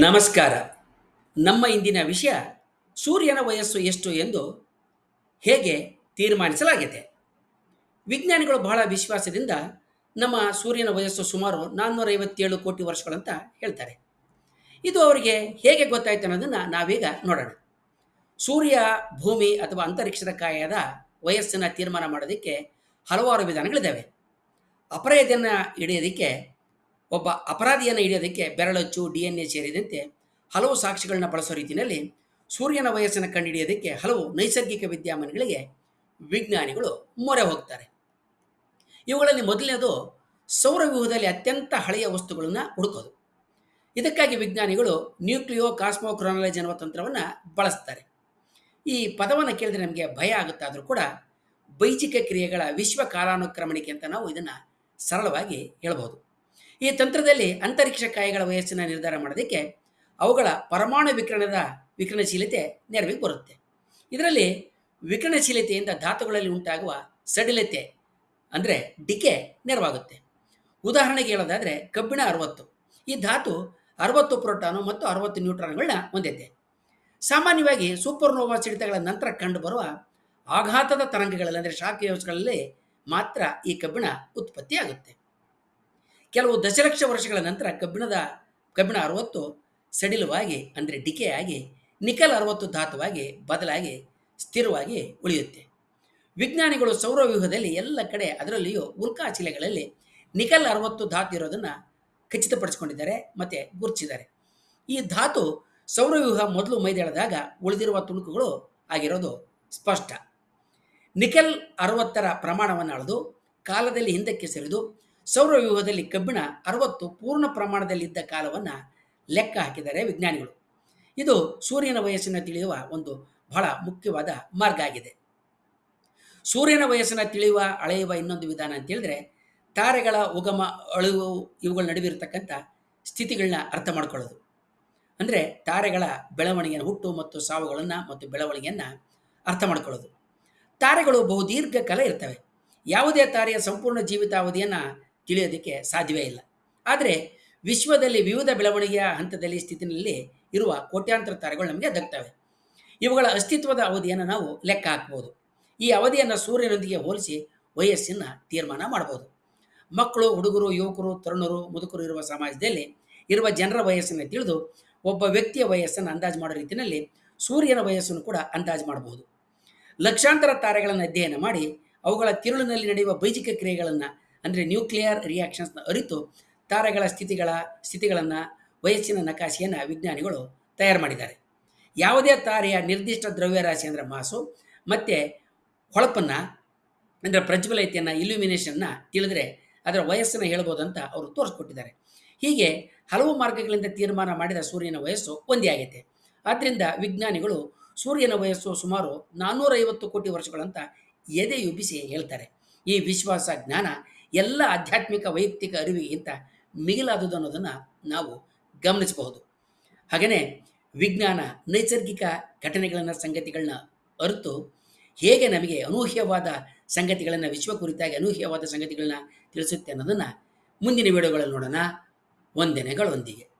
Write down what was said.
ನಮಸ್ಕಾರ. ನಮ್ಮ ಇಂದಿನ ವಿಷಯ ಸೂರ್ಯನ ವಯಸ್ಸು ಎಷ್ಟು ಎಂದು ಹೇಗೆ ತೀರ್ಮಾನಿಸಲಾಗಿದೆ. ವಿಜ್ಞಾನಿಗಳು ಬಹಳ ವಿಶ್ವಾಸದಿಂದ ನಮ್ಮ ಸೂರ್ಯನ ವಯಸ್ಸು ಸುಮಾರು ನಾನ್ನೂರೈವತ್ತೇಳು ಕೋಟಿ ವರ್ಷಗಳಂತ ಹೇಳ್ತಾರೆ. ಇದು ಅವರಿಗೆ ಹೇಗೆ ಗೊತ್ತಾಯ್ತು ಅನ್ನೋದನ್ನು ನಾವೀಗ ನೋಡೋಣ. ಸೂರ್ಯ, ಭೂಮಿ ಅಥವಾ ಅಂತರಿಕ್ಷದ ಕಾಯದ ವಯಸ್ಸನ್ನು ತೀರ್ಮಾನ ಮಾಡೋದಕ್ಕೆ ಹಲವಾರು ವಿಧಾನಗಳಿದ್ದಾವೆ. ಅಪರಾಧಿಯನ್ನು ಹಿಡಿಯೋದಕ್ಕೆ ಒಬ್ಬ ಅಪರಾಧಿಯನ್ನು ಹಿಡಿಯೋದಕ್ಕೆ ಬೆರಳಚ್ಚು, ಡಿ ಎನ್ ಎ ಸೇರಿದಂತೆ ಹಲವು ಸಾಕ್ಷಿಗಳನ್ನ ಬಳಸೋ ರೀತಿಯಲ್ಲಿ ಸೂರ್ಯನ ವಯಸ್ಸನ್ನು ಕಂಡುಹಿಡಿಯೋದಕ್ಕೆ ಹಲವು ನೈಸರ್ಗಿಕ ವಿದ್ಯಮಾನಗಳಿಗೆ ವಿಜ್ಞಾನಿಗಳು ಮೊರೆ ಹೋಗ್ತಾರೆ. ಇವುಗಳಲ್ಲಿ ಮೊದಲನೇದು ಸೌರವ್ಯೂಹದಲ್ಲಿ ಅತ್ಯಂತ ಹಳೆಯ ವಸ್ತುಗಳನ್ನು ಹುಡುಕೋದು. ಇದಕ್ಕಾಗಿ ವಿಜ್ಞಾನಿಗಳು ನ್ಯೂಕ್ಲಿಯೋ ಕಾಸ್ಮೋ ಕ್ರೊನಾಲಜಿ ಅನ್ನುವ ತಂತ್ರವನ್ನು ಬಳಸ್ತಾರೆ. ಈ ಪದವನ್ನು ಕೇಳಿದ್ರೆ ನಮಗೆ ಭಯ ಆಗುತ್ತಾದರೂ ಕೂಡ ಬೈಜಿಕ ಕ್ರಿಯೆಗಳ ವಿಶ್ವ ಕಾಲಾನುಕ್ರಮಣಿಕೆ ಅಂತ ನಾವು ಇದನ್ನು ಸರಳವಾಗಿ ಹೇಳ್ಬೋದು. ಈ ತಂತ್ರದಲ್ಲಿ ಅಂತರಿಕ್ಷ ಕಾಯಿಗಳ ವಯಸ್ಸನ್ನು ನಿರ್ಧಾರ ಮಾಡೋದಕ್ಕೆ ಅವುಗಳ ಪರಮಾಣು ವಿಕಿರಣದ ವಿಕಿರಣಶೀಲತೆ ನೆರವಿಗೆ ಬರುತ್ತೆ. ಇದರಲ್ಲಿ ವಿಕಿರಣಶೀಲತೆಯಿಂದ ಧಾತುಗಳಲ್ಲಿ ಉಂಟಾಗುವ ಸಡಿಲತೆ ಅಂದರೆ ಡಿಕೆ ನೆರವಾಗುತ್ತೆ. ಉದಾಹರಣೆಗೆ ಹೇಳೋದಾದರೆ ಕಬ್ಬಿಣ ಅರವತ್ತು. ಈ ಧಾತು ಅರವತ್ತು ಪ್ರೋಟಾನು ಮತ್ತು ಅರವತ್ತು ನ್ಯೂಟ್ರಾನ್ಗಳನ್ನ ಹೊಂದಿದೆ. ಸಾಮಾನ್ಯವಾಗಿ ಸೂಪರ್ನೋವಾ ಸಿಡಿತಗಳ ನಂತರ ಕಂಡುಬರುವ ಆಘಾತದ ತರಂಗಗಳಲ್ಲಿ ಅಂದರೆ ಶಾಕ್ ವ್ಯವಸ್ಥೆಗಳಲ್ಲಿ ಮಾತ್ರ ಈ ಕಬ್ಬಿಣ ಉತ್ಪತ್ತಿಯಾಗುತ್ತೆ. ಕೆಲವು ದಶಲಕ್ಷ ವರ್ಷಗಳ ನಂತರ ಕಬ್ಬಿಣದ, ಕಬ್ಬಿಣ ಅರವತ್ತು ಸಡಿಲವಾಗಿ, ಅಂದರೆ ಡಿಕೆ ಆಗಿ ನಿಕಲ್ ಅರವತ್ತು ಧಾತುವಾಗಿ ಬದಲಾಗಿ, ಸ್ಥಿರವಾಗಿ ಉಳಿಯುತ್ತೆ. ವಿಜ್ಞಾನಿಗಳು ಸೌರವ್ಯೂಹದಲ್ಲಿ ಎಲ್ಲ ಕಡೆ ಅದರಲ್ಲಿಯೂ ಉಲ್ಕಾಚಿಲೆಗಳಲ್ಲಿ ನಿಕಲ್ ಅರವತ್ತು ಧಾತು ಇರೋದನ್ನು ಖಚಿತಪಡಿಸಿಕೊಂಡಿದ್ದಾರೆ, ಮತ್ತು ಗುರುತಿಸಿದ್ದಾರೆ. ಈ ಧಾತು ಸೌರವ್ಯೂಹ ಮೊದಲು ಮೈದೇಳದಾಗ ಉಳಿದಿರುವ ತುಣುಕುಗಳು ಆಗಿರೋದು ಸ್ಪಷ್ಟ. ನಿಕಲ್ ಅರವತ್ತರ ಪ್ರಮಾಣವನ್ನು ಅಳೆದು, ಕಾಲದಲ್ಲಿ ಹಿಂದಕ್ಕೆ ಸರಿದು ಸೌರವ್ಯೂಹದಲ್ಲಿ ಕಬ್ಬಿಣ ಅರವತ್ತು ಪೂರ್ಣ ಪ್ರಮಾಣದಲ್ಲಿದ್ದ ಕಾಲವನ್ನು ಲೆಕ್ಕ ಹಾಕಿದ್ದಾರೆ ವಿಜ್ಞಾನಿಗಳು. ಇದು ಸೂರ್ಯನ ವಯಸ್ಸನ್ನು ತಿಳಿಯುವ ಒಂದು ಬಹಳ ಮುಖ್ಯವಾದ ಮಾರ್ಗ ಆಗಿದೆ. ಸೂರ್ಯನ ವಯಸ್ಸನ್ನು ತಿಳಿಯುವ, ಅಳೆಯುವ ಇನ್ನೊಂದು ವಿಧಾನ ಅಂತ ಹೇಳಿದ್ರೆ ತಾರೆಗಳ ಉಗಮ, ಅಳುವು ಇವುಗಳ ನಡುವೆ ಇರತಕ್ಕಂಥ ಸ್ಥಿತಿಗಳನ್ನ ಅರ್ಥ ಮಾಡ್ಕೊಳ್ಳೋದು. ಅಂದರೆ ತಾರೆಗಳ ಬೆಳವಣಿಗೆಯನ್ನು ಹುಟ್ಟು ಮತ್ತು ಸಾವುಗಳನ್ನು ಮತ್ತು ಬೆಳವಣಿಗೆಯನ್ನು ಅರ್ಥ ಮಾಡ್ಕೊಳ್ಳೋದು. ತಾರೆಗಳು ಬಹು ದೀರ್ಘ ಕಾಲ ಇರ್ತವೆ. ಯಾವುದೇ ತಾರೆಯ ಸಂಪೂರ್ಣ ಜೀವಿತಾವಧಿಯನ್ನು ತಿಳಿಯೋದಕ್ಕೆ ಸಾಧ್ಯವೇ ಇಲ್ಲ. ಆದರೆ ವಿಶ್ವದಲ್ಲಿ ವಿವಿಧ ಬೆಳವಣಿಗೆಯ ಹಂತದಲ್ಲಿ ಸ್ಥಿತಿನಲ್ಲಿ ಇರುವ ಕೋಟ್ಯಾಂತರ ತಾರೆಗಳು ನಮಗೆ ದಕ್ತವೆ. ಇವುಗಳ ಅಸ್ತಿತ್ವದ ಅವಧಿಯನ್ನು ನಾವು ಲೆಕ್ಕ ಹಾಕ್ಬೋದು. ಈ ಅವಧಿಯನ್ನು ಸೂರ್ಯನೊಂದಿಗೆ ಹೋಲಿಸಿ ವಯಸ್ಸನ್ನು ತೀರ್ಮಾನ ಮಾಡ್ಬೋದು. ಮಕ್ಕಳು, ಹುಡುಗರು, ಯುವಕರು, ತರುಣರು, ಮುದುಕರು ಇರುವ ಸಮಾಜದಲ್ಲಿ ಇರುವ ಜನರ ವಯಸ್ಸನ್ನು ತಿಳಿದು ಒಬ್ಬ ವ್ಯಕ್ತಿಯ ವಯಸ್ಸನ್ನು ಅಂದಾಜು ಮಾಡೋ ರೀತಿಯಲ್ಲಿ ಸೂರ್ಯನ ವಯಸ್ಸನ್ನು ಕೂಡ ಅಂದಾಜು ಮಾಡಬಹುದು ಲಕ್ಷಾಂತರ ತಾರೆಗಳನ್ನು ಅಧ್ಯಯನ ಮಾಡಿ ಅವುಗಳ ತಿರುಳಿನಲ್ಲಿ ನಡೆಯುವ ಬೈಜಿಕ ಕ್ರಿಯೆಗಳನ್ನು ಅಂದರೆ ನ್ಯೂಕ್ಲಿಯರ್ ರಿಯಾಕ್ಷನ್ಸ್ನ ಅರಿತು ತಾರೆಗಳ ಸ್ಥಿತಿಗಳ, ಸ್ಥಿತಿಗಳನ್ನು, ವಯಸ್ಸಿನ ನಕಾಶೆಯನ್ನು ವಿಜ್ಞಾನಿಗಳು ತಯಾರು ಮಾಡಿದ್ದಾರೆ. ಯಾವುದೇ ತಾರೆಯ ನಿರ್ದಿಷ್ಟ ದ್ರವ್ಯರಾಶಿ ಅಂದರೆ ಮಾಸು, ಮತ್ತು ಹೊಳಪನ್ನು, ಅಂದರೆ ಪ್ರಜ್ವಲತೆಯನ್ನು ಇಲ್ಯುಮಿನೇಷನ್ನ ತಿಳಿದ್ರೆ ಅದರ ವಯಸ್ಸನ್ನು ಹೇಳ್ಬೋದು ಅಂತ ಅವರು ತೋರಿಸ್ಕೊಟ್ಟಿದ್ದಾರೆ. ಹೀಗೆ ಹಲವು ಮಾರ್ಗಗಳಿಂದ ತೀರ್ಮಾನ ಮಾಡಿದ ಸೂರ್ಯನ ವಯಸ್ಸು ಒಂದೇ ಆಗೈತೆ. ಆದ್ದರಿಂದ ವಿಜ್ಞಾನಿಗಳು ಸೂರ್ಯನ ವಯಸ್ಸು ಸುಮಾರು ನಾನ್ನೂರೈವತ್ತು ಕೋಟಿ ವರ್ಷಗಳಂತ ಎದೆಯುಬ್ಬಿಸಿ ಹೇಳ್ತಾರೆ. ಈ ವಿಶ್ವಾಸ ಜ್ಞಾನ ಎಲ್ಲ ಆಧ್ಯಾತ್ಮಿಕ ವೈಯಕ್ತಿಕ ಅರಿವಿಗಿಂತ ಮಿಗಿಲಾದುದು ಅನ್ನೋದನ್ನು ನಾವು ಗಮನಿಸಬಹುದು. ಹಾಗೆಯೇ ವಿಜ್ಞಾನ, ನೈಸರ್ಗಿಕ ಘಟನೆಗಳನ್ನು, ಸಂಗತಿಗಳನ್ನ ಅರಿತು ಹೇಗೆ ನಮಗೆ ಅನೂಹ್ಯವಾದ ಸಂಗತಿಗಳನ್ನು, ವಿಶ್ವ ಕುರಿತಾಗಿ ಅನೂಹ್ಯವಾದ ಸಂಗತಿಗಳನ್ನ ತಿಳಿಸುತ್ತೆ ಅನ್ನೋದನ್ನು ಮುಂದಿನ ವಿಡಿಯೋಗಳಲ್ಲಿ ನೋಡೋಣ. ವಂದನೆಗಳೊಂದಿಗೆ